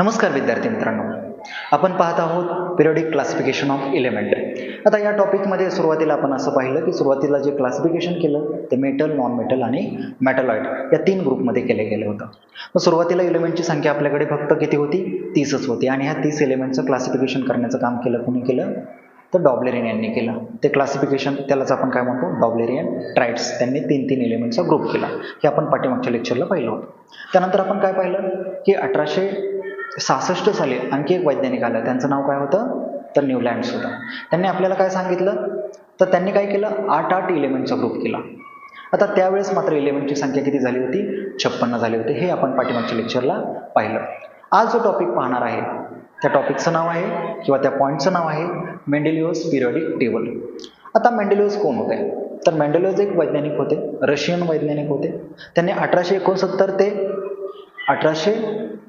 नमस्कार विद्यार्थी मित्रांनो. आपण पाहत आहोत पिरियडिक क्लासिफिकेशन ऑफ इलेमेंट आता या टॉपिकमध्ये सुरुवातीला आपण असं पाहिलं की सुरुवातीला जे क्लासिफिकेशन केलं ते मेटल नॉन मेटल आणि मेटलॉइड या तीन ग्रुपमध्ये केले गेलं होतं. मग सुरुवातीला इलेमेंटची संख्या आपल्याकडे फक्त किती होती? तीसच होती. आणि ह्या तीस एलिमेंटचं क्लासिफिकेशन करण्याचं काम केलं कुणी केलं? तर डॉब्लेरियन यांनी केलं. ते क्लासिफिकेशन त्यालाच आपण काय म्हणतो? डॉब्लेरियन ट्राईड्स त्यांनी तीन तीन एलिमेंटचा ग्रुप केला. हे आपण पाठीमागच्या लेक्चरला पाहिलं होतं. त्यानंतर आपण काय पाहिलं? की अठराशे सहासष्ट साली आणखी एक वैज्ञानिक आलं. त्यांचं नाव काय होतं? तर न्यूलँड्स होतं त्यांनी आपल्याला काय सांगितलं? तर त्यांनी काय केलं? आठ आठ एलिमेंटचा ग्रुप केला. आता त्यावेळेस मात्र एलिमेंटची संख्या किती झाली होती? छप्पन्न झाली होती. हे आपण पाठीमागच्या लेक्चरला पाहिलं. आज जो टॉपिक पाहणार आहे त्या टॉपिकचं नाव आहे किंवा त्या पॉईंटचं नाव आहे मेंडेलिओस पिरियडिक टेबल आता मेंडेलिओस कोण होते? तर मेंडेलिओस एक वैज्ञानिक होते. रशियन वैज्ञानिक होते. त्यांनी अठराशे एकोणसत्तर ते अठराशे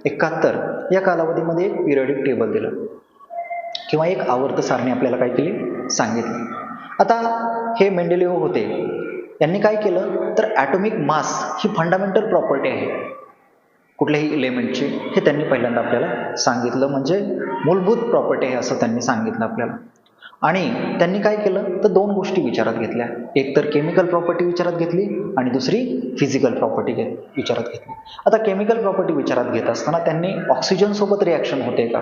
एकाहत्तर या कालावधीमध्ये एक पिरियडिक टेबल दिलं. किंवा एक आवर्त सारणी आपल्याला काय केली? सांगितली. आता हे मेंडेलिओ होते. यांनी काय केलं? तर ॲटॉमिक मास ही फंडामेंटल प्रॉपर्टी आहे. कुठल्याही इलेमेंटची हे त्यांनी पहिल्यांदा आपल्याला सांगितलं. म्हणजे मूलभूत प्रॉपर्टी आहे असं त्यांनी सांगितलं आपल्याला. आणि त्यांनी काय केलं? तर दोन गोष्टी विचारात घेतल्या. एक तर केमिकल प्रॉपर्टी विचारात घेतली आणि दुसरी फिजिकल प्रॉपर्टी घेत विचारात घेतली. आता केमिकल प्रॉपर्टी विचारात घेत असताना त्यांनी ऑक्सिजनसोबत रिॲक्शन होते का?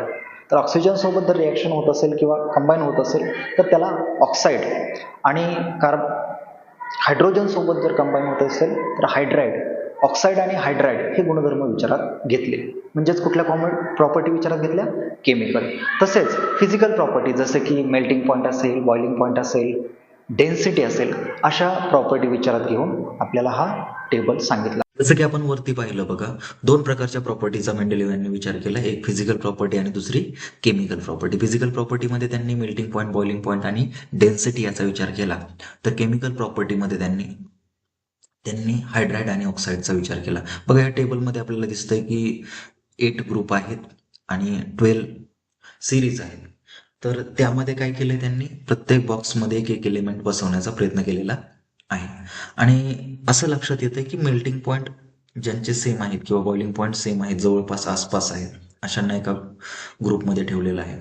तर ऑक्सिजनसोबत जर रिॲक्शन होत असेल किंवा कंबाईन होत असेल तर त्याला ऑक्साईड आणि कार्ब हायड्रोजनसोबत जर कंबाईन होत असेल तर हायड्राईड ऑक्साईड आणि हायड्राईड हे गुणधर्म विचारात घेतले. म्हणजेच कुठल्या कॉमन प्रॉपर्टी विचारात घेतल्या? केमिकल तसेच फिजिकल प्रॉपर्टी जसे की मेल्टिंग पॉईंट असेल बॉइलिंग पॉईंट असेल डेन्सिटी असेल अशा प्रॉपर्टी विचारात घेऊन आपल्याला हा टेबल सांगितला. जसं की आपण वरती पाहिलं बघा दोन प्रकारच्या प्रॉपर्टीचा मेंडेलिव्ह यांनी विचार केला. एक फिजिकल प्रॉपर्टी आणि दुसरी केमिकल प्रॉपर्टी फिजिकल प्रॉपर्टीमध्ये त्यांनी मेल्टिंग पॉईंट बॉइलिंग पॉईंट आणि डेन्सिटी याचा विचार केला. तर केमिकल प्रॉपर्टीमध्ये त्यांनी त्यांनी हायड्राईड आणि ऑक्साईडचा विचार केला. बघा या टेबलमध्ये आपल्याला दिसतंय की एट ग्रुप आहेत आणि ट्वेल्व सिरीज आहेत. तर त्यामध्ये काय केलं त्यांनी? प्रत्येक बॉक्समध्ये एक एक एलिमेंट बसवण्याचा प्रयत्न केलेला आहे. आणि असं लक्षात येतं की मेल्टिंग पॉईंट ज्यांचे सेम आहेत किंवा बॉइलिंग पॉईंट सेम आहेत जवळपास आसपास आहेत अशांना एका ग्रुपमध्ये ठेवलेलं आहे.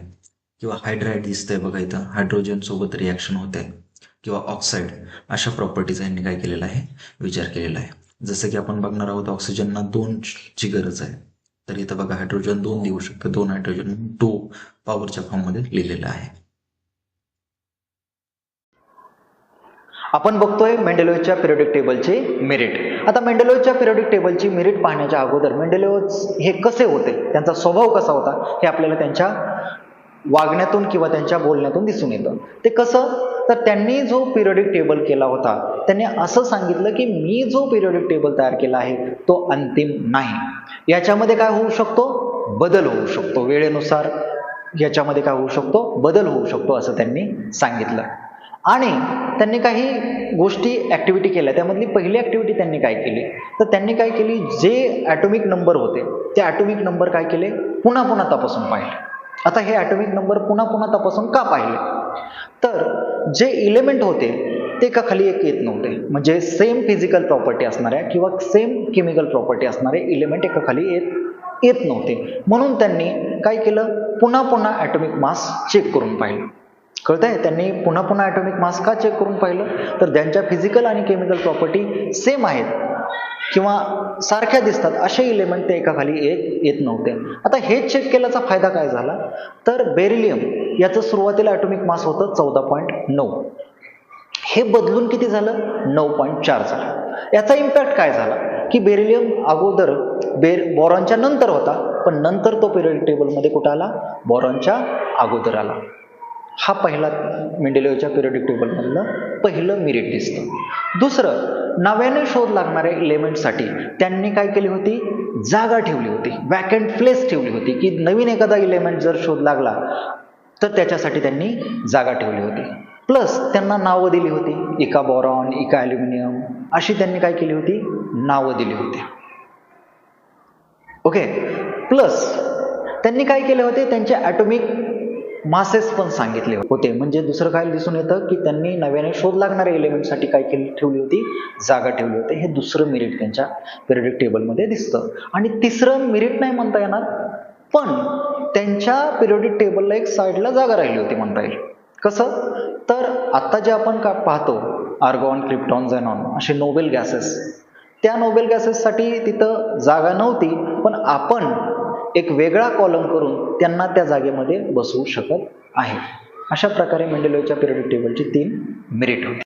किंवा हायड्राईड दिसतंय बघा इथं. हायड्रोजन सोबत रिॲक्शन होत आहे किंवा ऑक्साईड अशा प्रॉपर्टीचा यांनी काय केलेला आहे? विचार केलेला आहे. जसं की आपण बघणार आहोत ऑक्सिजनना दोन ची गरज आहे. तर इथं बघा हायड्रोजन दोन देऊ शकतं. दोन हायड्रोजन टू पॉवरच्या फॉर्ममध्ये लिहिलेलं आहे. आपण बघतोय मेंडेलोच्या पिरियडिक टेबलचे मेरिट आता मेंडेलोच्या पिरियडिक टेबलची मेरिट पाहण्याच्या अगोदर मेंडेलोज हे कसे होते? त्यांचा स्वभाव कसा होता? हे आपल्याला त्यांच्या वागण्यातून किंवा त्यांच्या बोलण्यातून दिसून येतं. ते कसं? तर त्यांनी जो पिरियडिक टेबल केला होता त्यांनी असं सांगितलं की मी जो पिरियडिक टेबल तयार केला आहे तो अंतिम नाही. याच्यामध्ये काय होऊ शकतो? बदल होऊ शकतो. वेळेनुसार याच्यामध्ये काय होऊ शकतो? बदल होऊ शकतो असं त्यांनी सांगितलं. आणि त्यांनी काही गोष्टी ॲक्टिव्हिटी केल्या. त्यामधली पहिली ॲक्टिव्हिटी त्यांनी काय केली? तर त्यांनी काय केली? जे ॲटोमिक नंबर होते ते ॲटोमिक नंबर काय केले? पुन्हा पुन्हा तपासून पाहिले. आता हे ॲटोमिक नंबर पुन्हा पुन्हा तपासून का पाहिले? तर जे इलेमेंट होते ते का खाली एक येत नव्हते. म्हणजे सेम फिजिकल प्रॉपर्टी असणाऱ्या किंवा सेम केमिकल प्रॉपर्टी असणारे इलेमेंट एका खाली येत येत नव्हते. म्हणून त्यांनी काय केलं? पुन्हा पुन्हा ॲटॉमिक मास चेक करून पाहिलं. कळतंय? त्यांनी पुन्हा पुन्हा ॲटॉमिक मास का चेक करून पाहिलं? तर त्यांच्या फिजिकल आणि केमिकल प्रॉपर्टी सेम आहेत. किंवा सारख्या दिसतात. असे इलेमेंट ते एकाखाली एक येत येत नव्हते. आता हे चेक केल्याचा फायदा काय झाला? तर बेरिलियम याचं सुरुवातीला ॲटॉमिक मास होतं चौदा पॉईंट नऊ. हे बदलून किती झालं? नऊ पॉईंट चार झालं. याचा इम्पॅक्ट काय झाला? की बेरिलियम अगोदर बेर बॉरॉनच्या नंतर होता पण नंतर तो पिरियड टेबलमध्ये कुठं आला? बॉरॉनच्या अगोदर आला. हा पहिला मेंडेलिओच्या पिरियडिक टेबलमधलं पहिलं मिरिट दिसतं. दुसरं नव्याने शोध लागणाऱ्या इलेमेंटसाठी त्यांनी काय केली होती? जागा ठेवली होती. वॅकंट प्लेस ठेवली होती. की नवीन एखादा इलेमेंट जर शोध लागला तर त्याच्यासाठी त्यांनी जागा ठेवली होती. प्लस त्यांना नावं दिली होती. इका बॉरॉन इका ॲल्युमिनियम अशी त्यांनी काय केली होती? नावं दिली होती. ओके प्लस त्यांनी काय केले होते? त्यांचे ॲटोमिक मासेस पण सांगितले होते. म्हणजे दुसरं काय दिसून येतं की त्यांनी नव्याने शोध लागणाऱ्या एलिमेंटसाठी काय केली ठेवली होती? जागा ठेवली होती. हे दुसरं मेरिट त्यांच्या पिरियडिक टेबलमध्ये दिसतं. आणि तिसरं मेरिट नाही म्हणता येणार पण त्यांच्या पिरियडिक टेबलला एक साईडला जागा राहिली होती म्हणता येईल. कसं? तर आत्ता जे आपण का पाहतो आर्गॉन क्रिप्टॉन झेनॉन असे नोबेल गॅसेस त्या नोबेल गॅसेससाठी तिथं जागा नव्हती पण आपण एक वेगळा कॉलम करून त्यांना त्या जागेमध्ये बसवू शकत आहे. अशा प्रकारे मेंडेलोच्या पिरियडिक टेबलची तीन मेरिट होती.